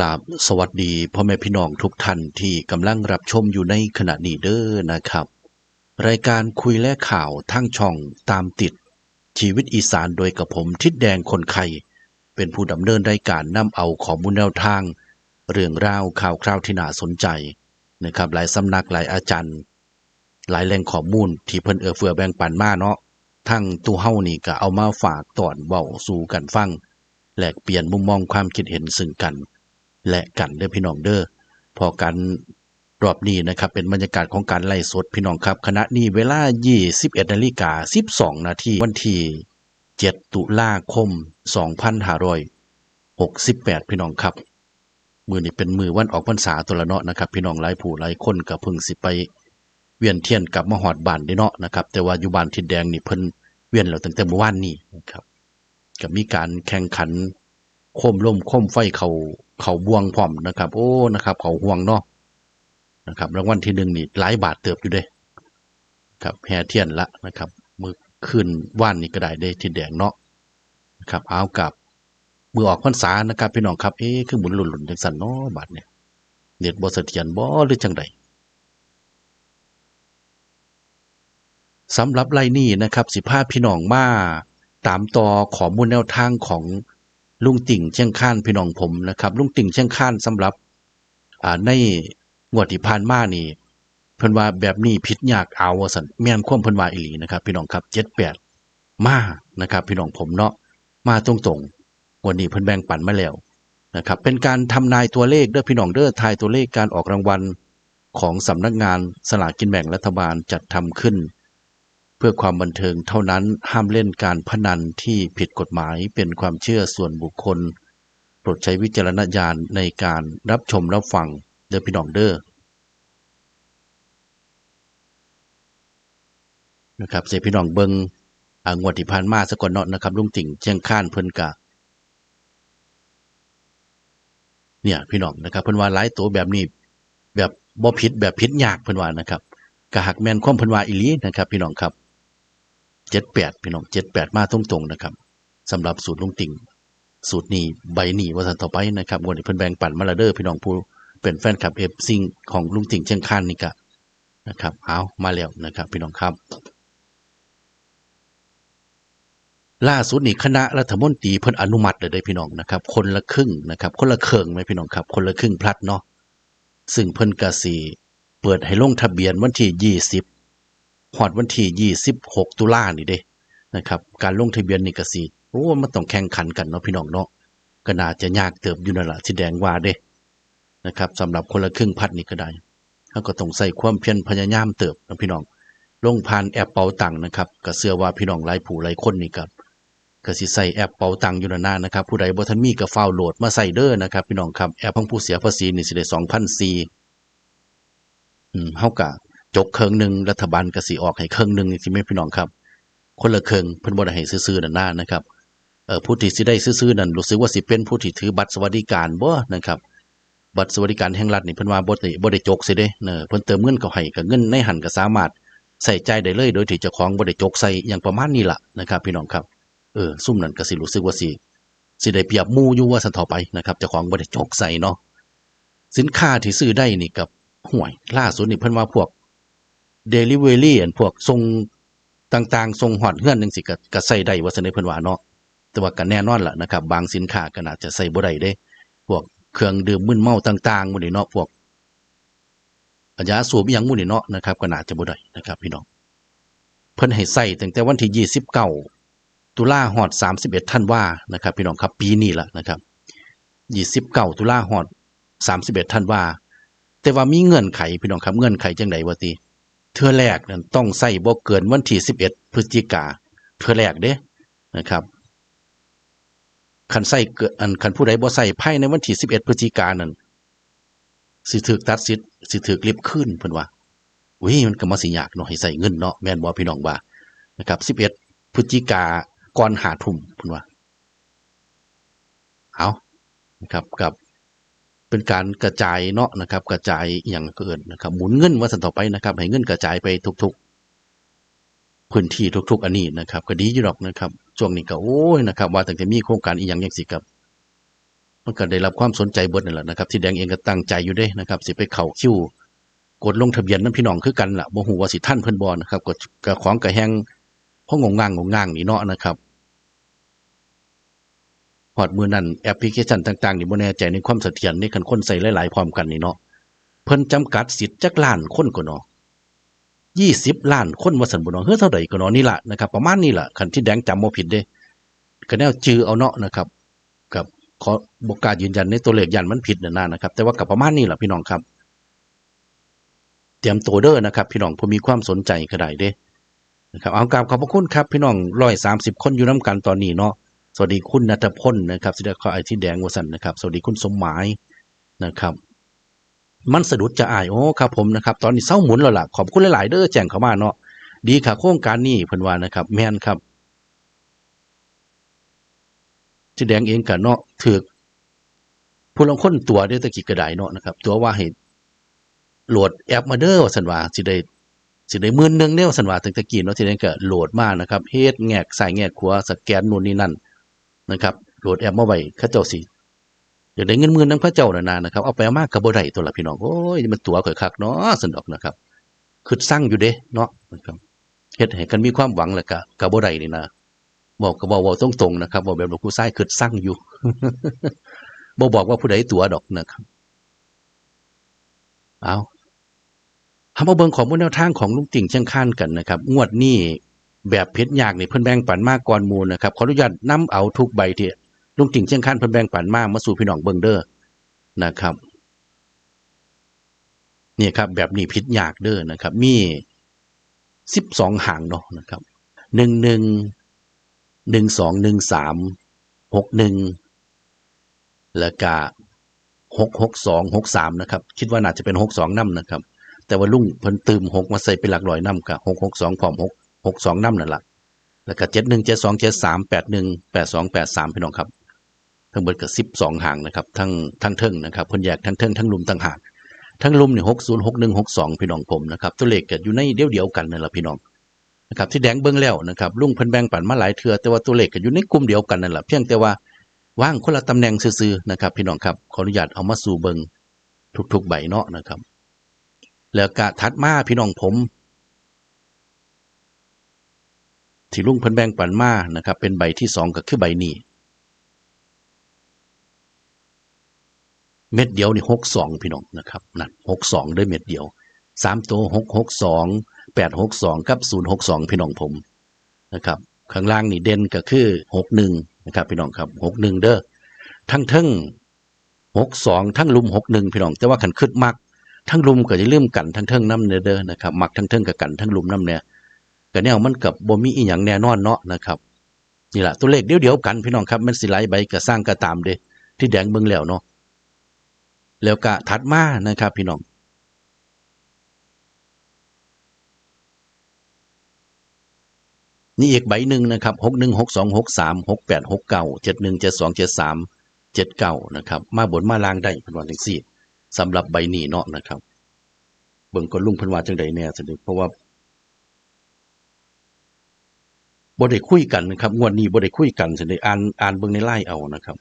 ราบสวัสดีพ่อแม่พี่น้องทุกท่านที่กำลังรับชมอยู่ในขณะนี้เด้อนะครับ รายการคุยและข่าวทั้งช่องตามติด ชีวิตอีสานโดยกับผมทิดแดงคนไข่เป็นผู้ดำเนินรายการนำเอาข้อมูลแนวทาง เรื่องราวข่าวคราวที่น่าสนใจนะครับหลายสำนักหลายอาจารย์ หลายแหล่งข้อมูลที่เพิ่นเอื้อเฟื้อแบ่งปันมาเนาะทั้งตู้เฮานี่ก็เอามาฝากตอนเว้าสู่กันฟังแลกเปลี่ยนมุมมองความคิดเห็นซึ่งกัน และกันเด้อพี่น้องเด้อพอกันรอบนี้นะครับเป็นบรรยากาศของการไล่สดพี่น้องครับขณะนี้เวลา 21นาฬิกา12 นาทีวันที่ 7 ตุลาคม 2568 พี่น้องครับ มือนี้เป็นมือวันออกพรรษาตัวละเนาะนะครับ พี่น้องหลายผู้หลายคนก็เพิ่งสิไป เวียนเทียนกับมาหอดบานได้เนาะนะครับ แต่ว่าอยู่บานทิดแดงนี่เพิ่นเวียนแล้วตั้งแต่เมื่อวานนี้นะครับก็มีการแข่งขันโคมล่มโคมไฟเขา เขาบวงพร้อมนะครับ โอ้นะครับ เขาห่วงเนาะนะครับรางวัลที่หนึ่งนี่หลายบาทเติบอยู่เด้ครับแห่เทียนละนะครับมือขึ้นว่านนี่ก็ได้ได้ทิดแดงเนาะนะครับเอากับมือออกพรรษานะครับ พี่น้องครับเอ๊ะคือหมุนหลุนๆจังสันเนาะบาทเนี่ยเน็ตบ่เสถียรบ่หรือจังใดสำหรับไลนี้นะครับสิพาพี่น้องมาตามต่อขอมูลแนวทางของ ลุงติ่งเชียงคานพี่น้องผมนะครับ ลุงติ่งเชียงคานสำหรับอ่าในงวดที่ผ่านมานี่เพิ่นว่าแบบนี้ผิดยากเอาว่าซั่นแม่นความเพิ่นว่าอีหลีนะครับ พี่น้องครับ78มานะครับ พี่น้องผมเนาะมาตรงๆวันนี้เพิ่นแบ่งปันมาแล้วนะครับ เป็นการทำนายตัวเลขเด้อพี่น้องเด้อทายตัวเลขการออกรางวัลของสำนักงานสลากกินแบ่งรัฐบาลจัดทำขึ้น เพื่อความบันเทิงเท่านั้นห้ามเล่นการพนันที่ผิดกฎหมายเป็นความเชื่อส่วนบุคคล โปรดใช้วิจารณญาณในการรับชมรับฟังเดอพี่น้องเด้อนะครับเสียพี่น้องเบิงอ่างวดที่ผ่านมาสกอนเนาะนะครับลุงติ่งเชียงคานเพิ่นกะเนี่ยพี่น้องนะครับเพิ่นว่าหลายตัวแบบนี้ แบบบ่ผิดแบบผิดยากเพิ่นว่านะครับกะหักแมนความเพิ่นว่าอีหลีนะครับ พี่น้องครับ เจ็ดแปดพี่น้องเจ็ดแปดมาตรงๆนะครับสำหรับสูตรลุงติ่งสูตรนี้ใบหนีว่าสันต่อไปนะครับวันนี้เพิ่นแบ่งปันมาละเด้อพี่น้องผู้เป็นแฟนคลับเอฟซิงของลุงติ่งเชียงคานนี่ก็นะครับเอามาแล้วนะครับ พี่น้องครับ ล่าสุดนี่คณะรัฐมนตรีเพิ่นอนุมัติเลยได้พี่น้องนะครับ คนละครึ่งนะครับ คนละเครื่งไหมพี่น้องครับ คนละครึ่งพลัดเนาะซึ่งเพิ่นกสีเปิดให้ลงทะเบียนวันที่ยี่สิบ ฮอดวันที่26ตุลานี่เด้นะครับ การลงทะเบียนนี่ก็สิโอ้มันต้องแข่งขันกันเนาะพี่น้องเนาะก็น่าจะยากเติบอยู่นั่นล่ะที่แดงว่าเด้นะครับสำหรับคนละครึ่งพัดนี่ก็ได้เขาก็ต้องใส่ความเพียรพยายามเติบนะพี่น้อง ลงผ่านแอปเป๋าตังนะครับก็เชื่อว่าพี่น้องหลายผู้หลายคนนี่ก็ก็สิใส่แอปเป๋าตังอยู่นั่นนะนะครับ ผู้ใดบ่ทันมีก็ฟาวน์โหลดมาใส่เด้อนะครับ พี่น้องครับแอปของผู้เสียภาษีนี่สิได้2,004อืมเฮาก็ จกเครื่องหนึ่งรัฐบาลกสิออกให้เครื่องหนึ่งสิแม่พี่น้องครับ คนละเครื่องเพิ่นบ่ได้ให้ซื้อๆนั่นน่านะครับเอ่อผู้ที่สิได้ซื้อๆนั่นรู้สึกว่าสิเป็นผู้ที่ถือบัตรสวัสดิการบ่นะครับบัตรสวัสดิการแห่งรัฐนี่เพิ่นว่าบ่ได้บ่ได้จกสิเด้เนอเพิ่นเติมเงินเข้าให้ก็เงินในหันก็สามารถใส่ใจได้เลยโดยที่เจ้าของบ่ได้จกใส่อย่างประมาณนี้ล่ะนะครับพี่น้องครับเออซุ่มนั้นก็สิรู้สึกว่าสิสิได้เปรียบหมู่อยู่ว่าซั่นต่อไปนะครับเจ้าของบ่ได้จกใส่เนาะสินค้าที่ซื้อได้นี่กับห่วยล่าสุดนี่เพิ่นว่าพวก เดลิเวอรี่อันพวกส่งต่างๆส่งฮอดเฮือนจังซี่ก็ก็ใส่ได้ว่าซั่นเด้เพิ่นว่าเนาะแต่ว่าก็แน่นอนล่ะนะครับ บางสินค้าก็น่าจะใส่บ่ได้เด้พวกเครื่องดื่มมึนเมาต่างๆหมื้นี้เนาะพวกยาสูบอีหยังหมื้นี้เนาะนะครับก็น่าจะบ่ได้นะครับ พี่น้องเพิ่นให้ใส่ตั้งแต่วันที่29ตุลาฮอด31ธันวานะครับ พี่น้องครับ ปีนี้ล่ะนะครับ29ตุลาฮอด31ธันวาแต่ว่ามีเงื่อนไขพี่น้องครับเงื่อนไขจังไดวะติ เทือแรกนั้นต้องใส่บ่เกินวันที่11พฤศจิกาเทือแรกเด้นะครับคันใส่เกินอันคันผู้ใดบ่ใส่ภายในวันที่11พฤศจิกานนั้นสิถูกตัดสิทธิ์สิถูกลิบขึ้นเพิ่นว่าอุ้ยมันก็มาสิยากเนาะให้ใส่เงินเนาะแม่นบ่พี่น้องว่านะครับ11พฤศจิกาก่อน5ทุ่มเพิ่นว่าเอานะครับกับ เป็นการกระจายเนาะนะครับ กระจายอย่างเกินนะครับ หมุนเงินว่าสันต่อไปนะครับ ให้เงินกระจายไปทุก ๆ พื้นที่ทุก ๆ อันนี้นะครับ ก็ดีอยู่ดอกนะครับช่วงนี้ก็โอ้ยนะครับ ว่าตั้งแต่มีโครงการอีหยังจังซี่ครับมันก็ได้รับความสนใจเบิดนั่นแหละนะครับ ที่แดงเองก็ตั้งใจอยู่ด้นะครับ สิไปเข้าคิวกดลงทะเบียนนํพี่น้องคือกันล่ะบ่ฮู้ว่าสิทันเพิ่นบ่นะครับก็ก็ของก็แฮงพราะงงงางงงงางนี่เนาะนะครับ ฮอดมือนั้นแอปพลิเคชันต่างๆนี่บ่แน่ใจในความเสถียรในคันคนใส่หลายๆพร้อมกันนี่เนาะเพิ่นจำกัดสิทธิ์จักล้านคนก็เนาะ20ล้านคนว่าซั่นบ่เนาะเฮ้อเท่าใดก็เนาะนี่ละนะครับประมาณนี้ละคันที่แดงจำบ่ผิดเด้ก็แนวจือเอาเนาะนะครับกับขอบ่กล้ายืนยันในตัวเลขยันมันผิดนั่นนะนะครับ แต่ว่าก็ประมาณนี้ละพี่น้องครับ เตรียมตัวเด้อนะครับ พี่น้องผู้มีความสนใจก็ได้เด้นะครับเอากราบขอบพระคุณครับ พี่น้อง130คนอยู่นํกันตอนนี้เนาะ สวัสดีคุณณัฐพลนะครับสิได้ขอไอที่แดงวสันนะครับ สวัสดีคุณสมหมายนะครับ มันสะดุดจะอายโอ้ครับผมนะครับ ตอนนี้เศร้าหมุนแล้วล่ะขอบคุณหลาย ๆ เด้อแจ้งเข้ามาเนาะดีค่ะโครงการนี้เพิ่นว่านะครับ แม่นครับที่แดงเองก็เนาะถือผู้ลงคนตัวเด้อตะกี้ก็ไดเนาะนะครับ ตัวว่าให้โหลดแอปมาเด้อว่าซั่นว่าสิได้สิได้มื่นหนึงเด้อว่าซั่นว่าตั้งต่กี้เนาะที่แดงก็โหลดมานะครับเฮ็ดแงกซ้ายแงกขัวสแกนนู่นนี่นั่น นะครับโหลดแอปมาไว้เขาเจ้าสิอยากได้เงินหมื่นนำเขาเจ้าน่ะนะนะครับเอาไปเอามาก็บ่ได้ตัวละพี่น้องโอ้ยมันตัวข่อยคักเนาะซั่นดอกนะครับคือสร้างอยู่เด้เนาะนะครับเฮ็ดให้กันมีความหวังแหล้วก็ก็บ่ได้นี่นะบอกก็บอกเว้าตรงๆนะครับบอกแบบหลวงปู่ซ้คือสร้างอยู่บ่บอกว่าผู้ใดตัวดอกนะครับ เอาทำมาเบิ่งข้อมูลแนวทางของลุงติ่งเชียงคานกันนะครับ งวดนี้ แบบเพชรยากนี่เพิ่นแบ่งปันมากก่อนมู่นะครับขออนุญาตนำเอาทุกใบที่ลุงติ่งเชียงคานเพิ่นแบ่งปันมากมาสู่พี่น้องเบิ่งเด้อนะครับนี่ครับแบบนี้พิษยากเด้อนะครับ มี12หางเนาะนะครับ11 12 13 61แล้วก็หกหกสองหกสามนะครับ คิดว่าน่าจะเป็นหกสองน้ำนะครับ แต่ว่าลุงเพิ่นตืมหกมาใส่เป็นหลักร้อยน้ำกับหกหกสองพร้อมหก หกสองน้ำนั่นแหละแล้วก็เจ็ดหนึ่งเจ็ดสองเจ็ดสามแปดหนึ่งแปดสองแปดสามพี่น้องครับ ทั้งหมดกับสิบสองหางนะครับ ทั้งทั้งเทิงนะครับเพิ่นแยกทั้งเทิงทั้งลุมทั้งหางทั้งลุมเนี่ยหกศูนย์หกหนึ่งหกสองพี่น้องผมนะครับตัวเลขก็อยู่ในเดียวเดียวกันนั่นแหละพี่น้องนะครับที่แดงเบิ้งแล้วนะครับลุงเพิ่นแบ่งปันมาหลายเทือแต่ว่าตัวเลขก็อยู่ในกลุ่มเดียวกันนั่นแหละเพียงแต่ว่าว่างคนละตำแหน่งซื่อๆนะครับ พี่น้องครับขออนุญาตเอามาสู่เบิงทุกๆใบเนาะนะครับ แล้วก็ถัดมาพี่น้องผม ที่ลุงเพิ่นแบ่งปันมานะครับ เป็นใบที่สองก็คือใบนี้ เม็ดเดียวนี่หกสองพี่น้องนะครับนั่นหกสองด้วยเม็ดเดียวสามตัวหกหกสองแปดหกสองกับศูนย์หกสองพี่น้องผมนะครับ ข้างล่างนี่เด่นก็คือหกหนึ่งนะครับ พี่น้องครับหกหนึ่งเด้อทั้งทั้งหกสองทั้งลุมหกหนึ่งพี่น้อง แต่ว่าขันขึ้นมักทั้งลุมก็จะเริ่มกันทั้งเทิงน้ำเนเด้อนะครับมักทั้งเทิงกับกันทั้งลุมน้ำเนี่ย ก็แนวมันกับบ่มีอีหยังแน่นอนเนาะนะครับนี่แหละตัวเลขเดียวเดียวๆกันพี่น้องครับมันสิไหลใบก็สร้างก็ตามเด้ที่แดงเบิ่งแล้วเนาะแล้วก็ถัดมานะครับ พี่น้องนี่อีกใบหนึ่งนะครับหกหนึ่งหกสองหกสามหกแปดหกเก้าเจ็ดหนึ่งเจ็ดสองเจ็ดสามเจ็ดเก้านะครับ มาบนมาลางได้เป็นวันที่สี่สำหรับใบหนีเนาะนะครับ เบิ่งก็ลุงพันวาจังใดเนี่ยสนิทเพราะว่า บ่ได้คุยกันนะครับงวดนี้บ่ได้คุยกันสนิทอ่านอ่านเบิ่งในไลน์เอานะครับ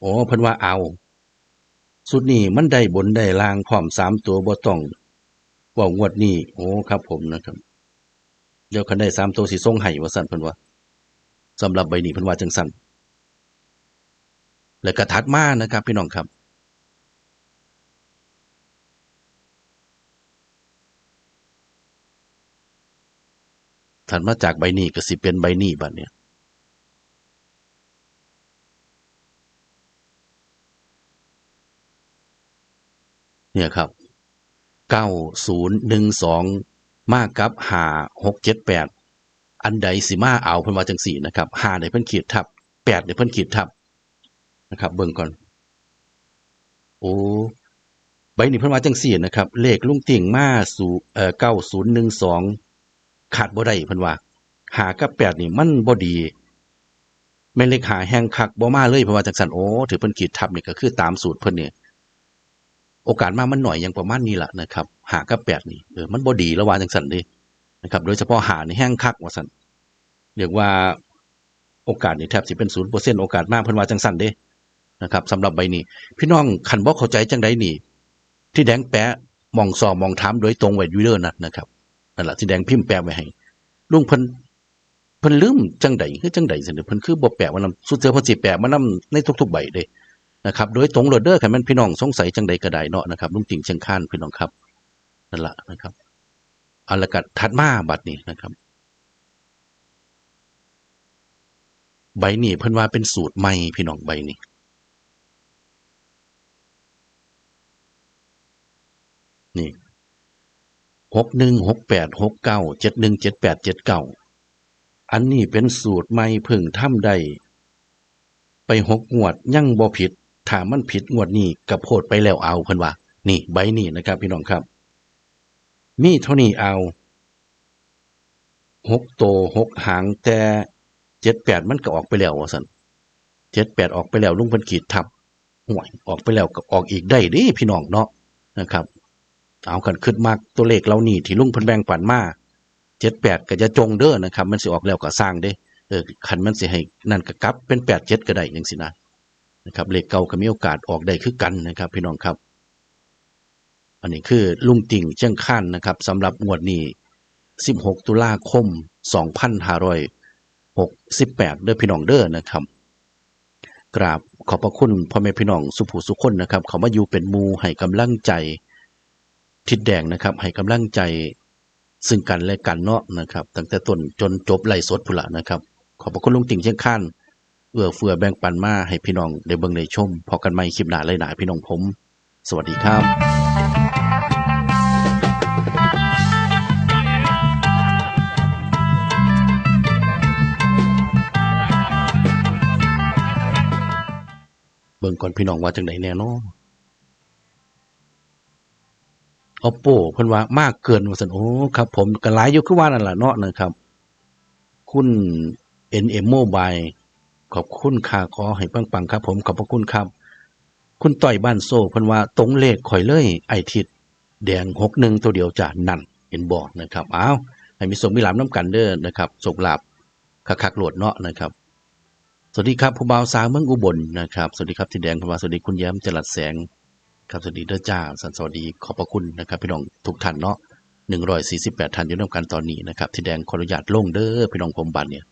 โอ้เพิ่นว่าเอา สุดนี้มันได้บนได้ลางพร้อมสามตัวบ่ต้องว่างวดนี้โอ้ครับ ผมนะครับ เดี๋ยวคันได้สามตัวสิส่งให้ว่าสั่นเพิ่นว่าสำหรับใบนี้เพิ่นว่าจังสั่นแล้วก็ถัดมานะครับ พี่น้องครับ ถัดมาจากใบนี้ก็สิเป็นใบนี้บัดเนี่ยเนี่ยครับเก้าศูนย์หนึ่งสองมากกับหาหกเจ็ดแปดอันใดสิมาเอาเพิ่นว่าจังสี่นะครับหาได้เพิ่นขีดทับแปดได้เพิ่นขีดทับนะครับเบิ่งก่อน โอ้ใบนี้เพิ่นว่าจังสี่นะครับ เลขลุงติ่งมาสู่เอ่อเก้าศูนย์หนึ่งสอง ขาดบ่ได้เพิ่นว่า หากับแปดนี่มันบ่ดีแม่นเลขหาแห้งคักบ่มาเลยเพิ่นว่าจังซั่นโอ้ถือเพิ่นขีดทับนี่ก็คือตามสูตรเพิ่นนี่โอกาสมามันหน่อยอย่างประมาณนี้แหละนะครับ หากับแปดนี่เออมันบ่ดีแล้วว่าจังสันเดินะครับ โดยเฉพาะหาในแห้งคักว่าสันเรียกว่าโอกาสนี่แทบสิเป็น0%โอกาสมากเพิ่นว่าจังซั่นเด้นะครับสำหรับใบนี้ พี่น้องคันบ่เข้าใจจังไดนี่ ที่แดงแปะมองซอมองถามโดยตรงไว้ยูเด้อนั่นนะครับ นั่นละที่แดงพิมพ์แปะไว้ให้ลุงเพิ่นเพิ่นลืมจังใดคือจังใดซั่นเด้อพิ่นคือบ่แปะมานำสุดเทื่อเพิ่นสิแปะมานำในทุกๆใบเด้นะครับ โดยตรงโหลดเด้อคันแม่นพี่น้องสงสัยจังใดก็ได้เนาะนะครับลุงติ่งเชียงคานพี่น้องครับนั่นละนะครับเอาละก็ถัดมาบัดนี้นะครับ ใบนี้เพิ่นว่าเป็นสูตรใหม่พี่น้องใบนี้นี่ หกหนึ่งหกแปดหกเก้าเจ็ดหนึ่งเจ็ดแปดเจ็ดเก้าอันนี้เป็นสูตรใหม่เพิ่งทำได้ ไปหกงวดยั่งบ่ผิดถ้ามันผิดงวดนี้กระโพดไปแล้วเอาเพิ่นว่า นี่ใบนี้นะครับ พี่น้องครับ มีเท่านี้เอาหกโตหกหางแต่เจ็ดแปดมันก็ออกไปแล้วว่าสันเจ็ดแปดออกไปแล้วลุงเพิ่นขีดทับห่วยออกไปแล้วก็ออกอีกได้ดิพี่น้องเนาะนะครับ เอากันขึ้นมากตัวเลขเรานี่ที่ลุงพิ่นแบงปันมาเจ็ดแปดก็จะจงเด้อนะครับ มันสิออกแล้วก็สร้างเด้เออคันมันสิให้นั่นก็กลับเป็นแปดเจ็ดก็ได้จังสินะนะครับเลขเก่าก็มีโอกาสออกได้คือกันนะครับ พี่น้องครับ อันนี้คือลุงติ่งเชียงคานนะครับสำหรับงวดนี้16ตุลาคม2568เด้อพี่น้องเด้อนะครับกราบขอบพระคุณพ่อแม่พี่น้องสุผู้สุคนนะครับ เขามาอยู่เป็นมูให้กำลังใจ ทิดแดงนะครับ ให้กำลังใจซึ่งกันและกันเนาะนะครับ ตั้งแต่ต้นจนจบไล่สดพุ่นละนะครับ ขอบพระคุณลุงติ่งเชียงคานเอื้อเฟือแบ่งปันมาให้พี่น้องได้เบิ่งได้ชมพอกันใหม่คลิปหน้าเลยหนาพี่น้องผม สวัสดีครับเบิ่งก่อนพี่น้องว่าจังไดแน่นาะ Oppo เพิ่นว่ามากเกินว่าซั่นโอ้ครับ ผมก็หลายอยู่คือว่านั่นแหละเนาะนะครับ คุณ NM Mobile ขอบคุณค่ะขอให้ปังๆครับ ผมขอบพระคุณครับ คุณต่อยบ้านโซ่เพิ่นว่าตรงเลขข่อยเลยไอทิดแดง61ตัวเดียวจ้ะนั่นเห็นบ่นะครับอ้าวให้มีสมมีหลามน้ำกันเด้อนะครับโชคลาภคักๆโหลดเนาะนะครับสวัสดีครับผู้บ่าวสาวเมืองอุบลนะครับ สวัสดีครับที่แดงพมาสวัสดีคุณแย้มจรัสแสง ครับสวัสดีเด้อจ้าสันสวัสดีขอบพระคุณนะครับ พี่น้องทุกท่านเนาะ148ท่านอยู่ร่วมกันตอนนี้นะครับที่แดงขออนุญาตลงเด้อพี่น้องผมบันเนี่ย